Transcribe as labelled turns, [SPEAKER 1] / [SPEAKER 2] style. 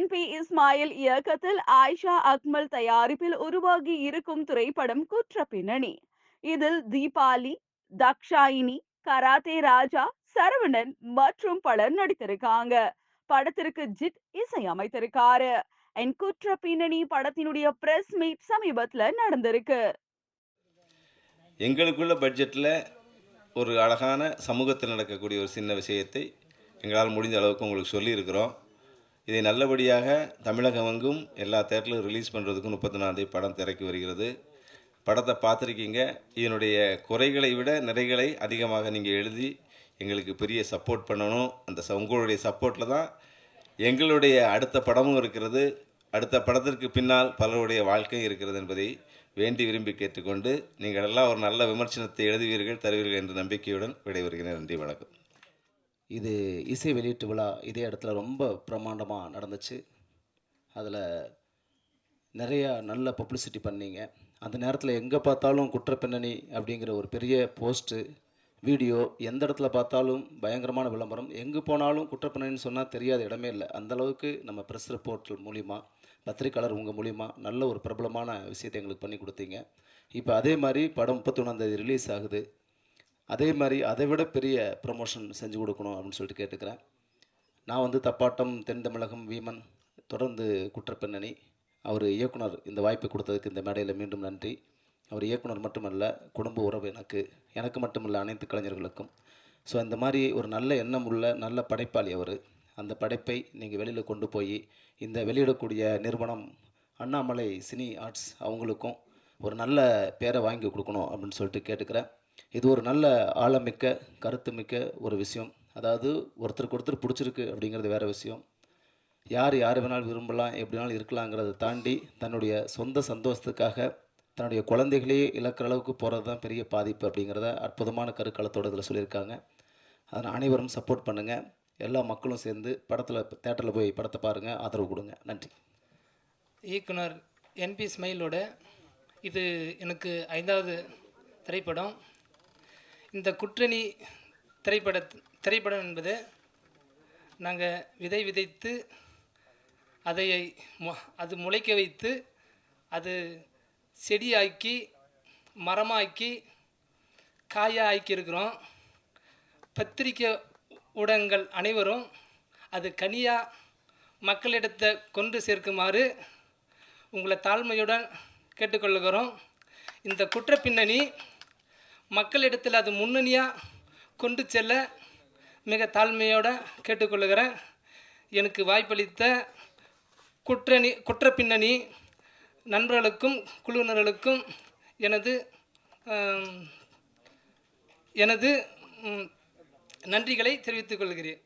[SPEAKER 1] N P Ismail இயக்கத்தில் ஆயிஷா அக்மல் தயாரிப்பில் உருவாகி இருக்கும் திரைப்படம் குற்ற பின்னணி இதில் தீபாலி தக்ஷாயினி கராத்தே ராஜா சரவணன் மற்றும் பலர் நடித்திருக்காங்க. படத்திற்கு ஜித் இசை அமைத்திருக்காரு. என் குற்ற பின்னணி படத்தினுடைய பிரஸ் மீட் சமீபத்தில் நடந்திருக்கு.
[SPEAKER 2] எங்களுக்குள்ள பட்ஜெட்டில் ஒரு அழகான சமூகத்தில் நடக்கக்கூடிய ஒரு சின்ன விஷயத்தை எங்களால் முடிந்த அளவுக்கு உங்களுக்கு சொல்லியிருக்கிறோம். இதை நல்லபடியாக தமிழகம் எங்கும் எல்லா தேட்டரிலும் ரிலீஸ் பண்ணுறதுக்கு முப்பத்தி நாலு படம் திரைக்கு வருகிறது. படத்தை பார்த்துருக்கீங்க. இதனுடைய குறைகளை விட நிறைகளை அதிகமாக நீங்கள் எழுதி எங்களுக்கு பெரிய சப்போர்ட் பண்ணணும். அந்த ச- உங்களுடைய சப்போர்ட்டில் தான் எங்களுடைய அடுத்த படமும் இருக்கிறது. அடுத்த படத்திற்கு பின்னால் பலருடைய வாழ்க்கையும் இருக்கிறது என்பதை வேண்டி விரும்பி கேட்டுக்கொண்டு நீங்கள் எல்லாம் ஒரு நல்ல விமர்சனத்தை எழுதுவீர்கள் தருவீர்கள் என்ற நம்பிக்கையுடன் விடைபெறுகிறேன். நன்றி வணக்கம்.
[SPEAKER 3] இது இசை வெளியீட்டு விழா இதே இடத்துல ரொம்ப பிரம்மாண்டமாக நடந்துச்சு. அதில் நிறையா நல்ல பப்ளிசிட்டி பண்ணீங்க. அந்த நேரத்தில் எங்கே பார்த்தாலும் குற்றப்பின்னணி அப்படிங்கிற ஒரு பெரிய போஸ்ட்டு வீடியோ எந்த இடத்துல பார்த்தாலும் பயங்கரமான விளம்பரம். எங்கே போனாலும் குற்றப்பின்னணின்னு சொன்னால் தெரியாத இடமே இல்லை. அந்த அளவுக்கு நம்ம ப்ரெஸ் ரிப்போர்ட்டல் மூலிமா பத்திரிக்கையாளர் உங்கள் மூலிமா நல்ல ஒரு பிரபலமான விஷயத்தை எங்களுக்கு பண்ணி கொடுத்தீங்க. இப்போ அதே மாதிரி படம் முப்பத்தொன்னாந்தேதி ரிலீஸ் ஆகுது. அதே மாதிரி அதை விட பெரிய ப்ரமோஷன் செஞ்சு கொடுக்கணும் அப்படின்னு சொல்லிட்டு கேட்டுக்கிறேன். நான் வந்து தப்பாட்டம் தென் தமிழகம் வீமன் தொடர்ந்து குற்றப்பின்னணி அவர் இயக்குனர் இந்த வாய்ப்பை கொடுத்ததுக்கு இந்த மேடையில் மீண்டும் நன்றி. அவர் இயக்குனர் மட்டுமல்ல குடும்ப உறவு எனக்கு எனக்கு மட்டுமல்ல அனைத்து கலைஞர்களுக்கும். ஸோ இந்த மாதிரி ஒரு நல்ல எண்ணம் உள்ள நல்ல படைப்பாளி அவர். அந்த படைப்பை நீங்கள் வெளியில் கொண்டு போய் இந்த வெளியிடக்கூடிய நிறுவனம் அண்ணாமலை சினி ஆர்ட்ஸ் அவங்களுக்கும் ஒரு நல்ல பேரை வாங்கி கொடுக்கணும் அப்படின்னு சொல்லிட்டு கேட்டுக்கிறேன். இது ஒரு நல்ல ஆழமிக்க கருத்துமிக்க ஒரு விஷயம். அதாவது ஒருத்தருக்கு ஒருத்தர் பிடிச்சிருக்கு அப்படிங்கிறது வேற விஷயம். யார் யார் வேணாலும் விரும்பலாம் எப்படி வேணாலும் இருக்கலாங்கிறத தாண்டி தன்னுடைய சொந்த சந்தோஷத்துக்காக தன்னுடைய குழந்தைகளையே இழக்கிற அளவுக்கு போகிறது தான் பெரிய பாதிப்பு அப்படிங்கிறத அற்புதமான கருக்களத்தோட இதில் சொல்லியிருக்காங்க. அதனால் அனைவரும் சப்போர்ட் பண்ணுங்கள் எல்லா மக்களும் சேர்ந்து படத்தில் தேட்டரில் போய் படத்தை பாருங்கள் ஆதரவு கொடுங்க. நன்றி.
[SPEAKER 4] இயக்குனர் என்பி ஸ்மைலோட இது எனக்கு ஐந்தாவது திரைப்படம். இந்த குற்றணி திரைப்பட திரைப்படம் என்பது நாங்கள் விதை விதைத்து அதை அது முளைக்க வைத்து அது செடியாக்கி மரமாக்கி காயா ஆக்கியிருக்கிறோம் பத்திரிக்கை ஊடகங்கள் அனைவரும் அது கனியாக மக்களிடத்தை கொண்டு சேர்க்குமாறு உங்களை தாழ்மையுடன் கேட்டுக்கொள்கிறோம். இந்த குற்றப்பின்னணி மக்களிடத்தில் அது முன்னணியாக கொண்டு செல்ல மிக தாழ்மையோடு கேட்டுக்கொள்கிறேன். எனக்கு வாய்ப்பளித்த குற்றணி குற்றப்பின்னணி நண்பர்களுக்கும் குழுவினர்களுக்கும் எனது எனது நன்றிகளை தெரிவித்துக் கொள்கிறேன்.